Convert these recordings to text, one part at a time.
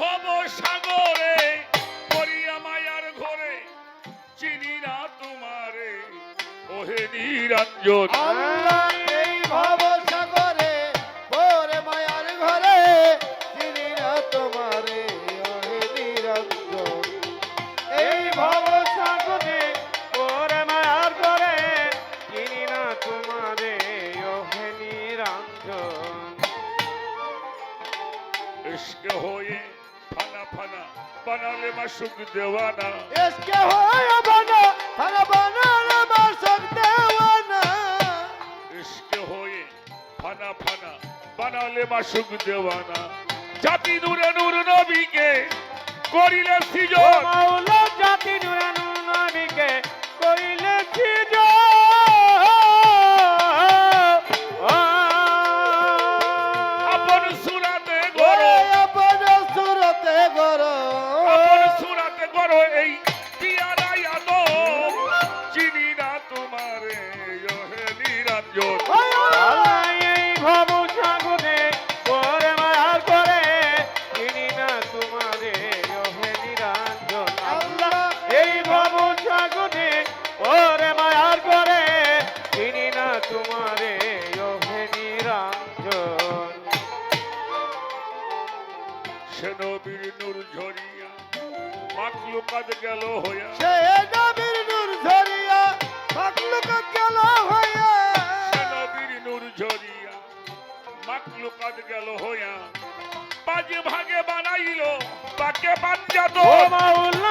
ভব সাগরে করিয়া মায়ার ঘরে চিনি না তোমারে ওহে নিরঞ্জন। বানা রে মা সুখ দেওয়ানা এসকে হয় বানা হর বানা রে মা সুখ দেওয়ানা ইসকে হয়ে ফানা ফানা বানালে মা সুখ দেওয়ানা। জাতি নূরে নূর নবীকে করিলে সৃজন। মাওলা জাতি নূরে মাকলুকাত গেল হইয়া। সে নবীর নূর ঝরিয়া মাকলুকাত গেল হইয়া। সে নবীর নূর ঝরিয়া মাকলুকাত গেল হইয়া। বাজে ভাগে বানাইলো পাকে পাঞ্জাত ও মাওলা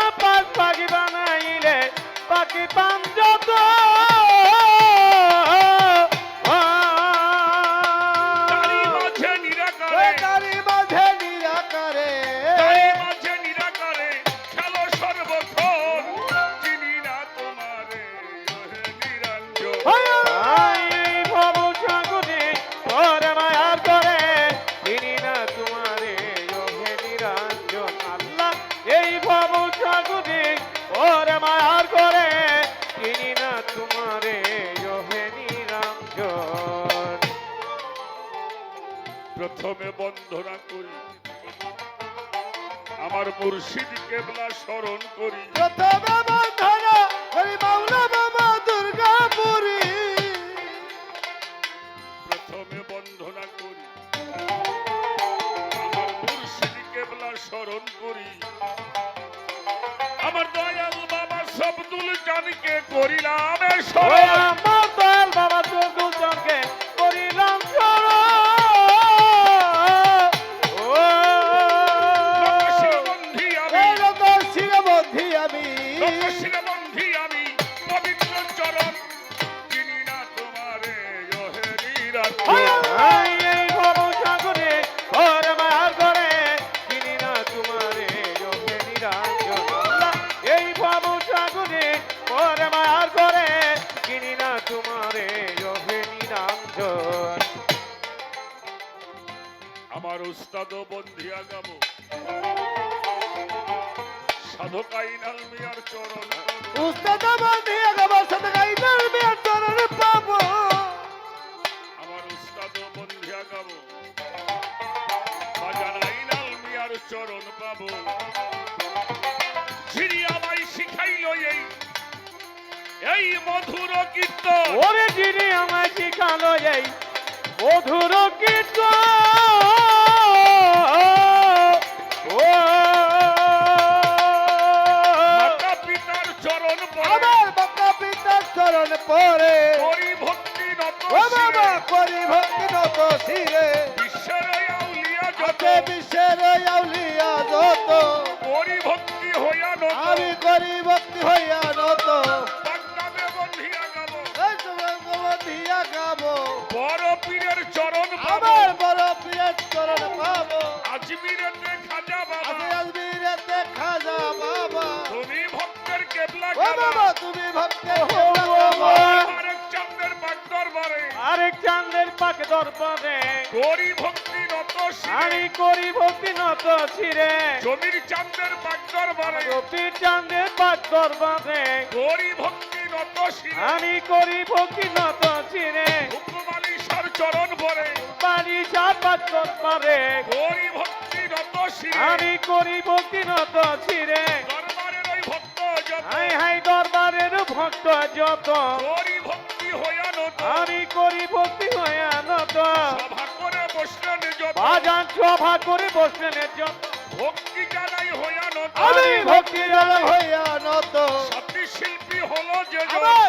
প্রথমে বন্ধনা করি। আমার মুর্শিদ কেবলা স্মরণ করি। প্রথমে বন্ধনা হরি মাওলা বাবা দুর্গাপুরী। প্রথমে বন্ধনা করি। আমার মুর্শিদ কেবলা স্মরণ করি। আমার দয়াল বাবা সবদুল জানকে করিলাম আমার দয়াল বাবা চোখুল চরকে আমার উস্তাদ বন্ধিয়া গাব আগবার সাথে গাইনার মেয়ের চরণে উস্তাদ ঝিরি আমায় শিখাইল এই এই মধুর কীর্তন ওরে যিনি আমায় শিখালো এই মধুর গীত পরে। করি ভক্তি নত ও বাবা শিরে। করি ভক্তি নত শিরে। বিশ্বের এই আউলিয়া যত। আছে বিশ্বের আউলিয়া যত। করি ভক্তি হইয়া নত। আমি করি ভক্তি হইয়া নত। বাগদাদে বন্ধিয়া গাব। এই তোমার বড় পীরের চরণ আমার বড় প্রিয় চরণ পাবো। আজমিরেতে খাজা বাবা। আজমিরেতে খাজা বাবা। বাবা তুমি দরবারে। পাক দরবারে। করি ভক্তি নত আমি করি ভক্তি নত ছিরে জমির বাগ দরবারে। গোপীর চাঁদের পাক দরবারে। করি ভক্তি নত শিরে। আমি করি ভক্তি নত ছিরে হুকুম আলী চরণ ভরে। বা জানি সাপাত পারে হরি ভক্তি রত শিরে। আমি করি ভক্তি নত ছিরে হাই হাই দরবারের ভক্ত যত। করি ভক্তি হইয়া নত আমি করি ভক্তি হয়ে নত সভা করে বসলেন যত। বাজান সভা করে বসলেন যত। ভক্তি জানাই হইয়া নত আমি ভক্তি জানাই হইয়া নত সাথী শিল্পী হলো যে জন।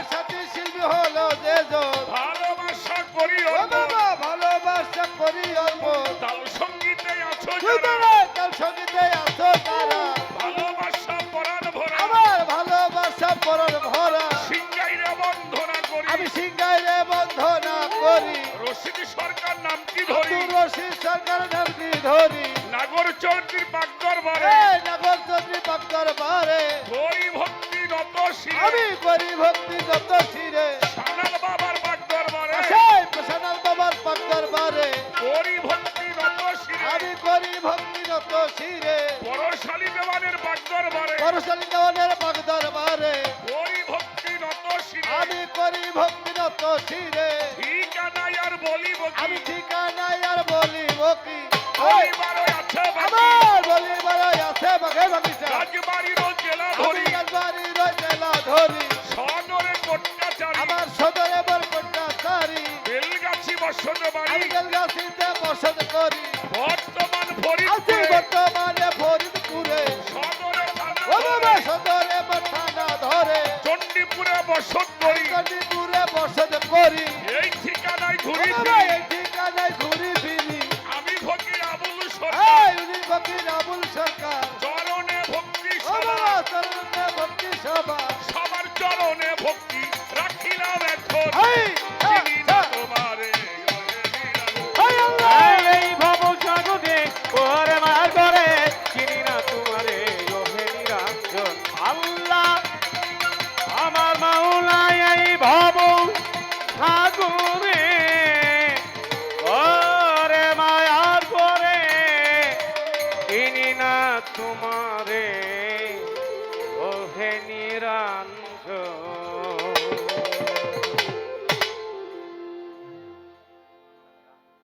সিংহাইরে বন্ধনা করি। রশিদ সরকার নামটি ধরি। রশিদ সরকার নামটি ধরি। নাগর চৌধুরীর বাগ দরবারে। নগর চন্দ্রী পাক্কর বারে হরি ভক্তি রত শিরে। আমি করি ভক্তি যত শিরে। সানাল বাবার বাগ দরবারে। সেই প্রসানাল বাবার পাক্কর বারে হরি ভক্তি রত শিরে। আমি করি ভক্তি যত শিরে। পরশালী দেওয়ানের বাগ দরবারে। পরশালী দেওয়ানের পাক্কর বারে করি ভক্তি যত শিরে ঠিকানায় আর বলিব? আমি ঠিকানায় আর বলিব কি। আমার বলিবার আছে বাঘে বাগিচা রাজবাড়ির জেলা ধরি। রাজবাড়ির জেলা ধরি। সদরে কোট্টাচারি। আমার সদরে বরকন্যা সারি বেলগাছি বসত বাড়ি আমি গেলগাছিতে বসত করি। বসত করি চণ্ডীপুরে বসত করি। এই ঠিকানায় ঘুরি ফিরি। এই ঠিকানায় ঘুরি ফিরি আমি ফকির আবুল সরকার। উনি ফকির আবুল সরকার। চরণে ভক্তি সভা। চরণে ভক্তি সভা। সবার চরণে ভক্তি তোমারে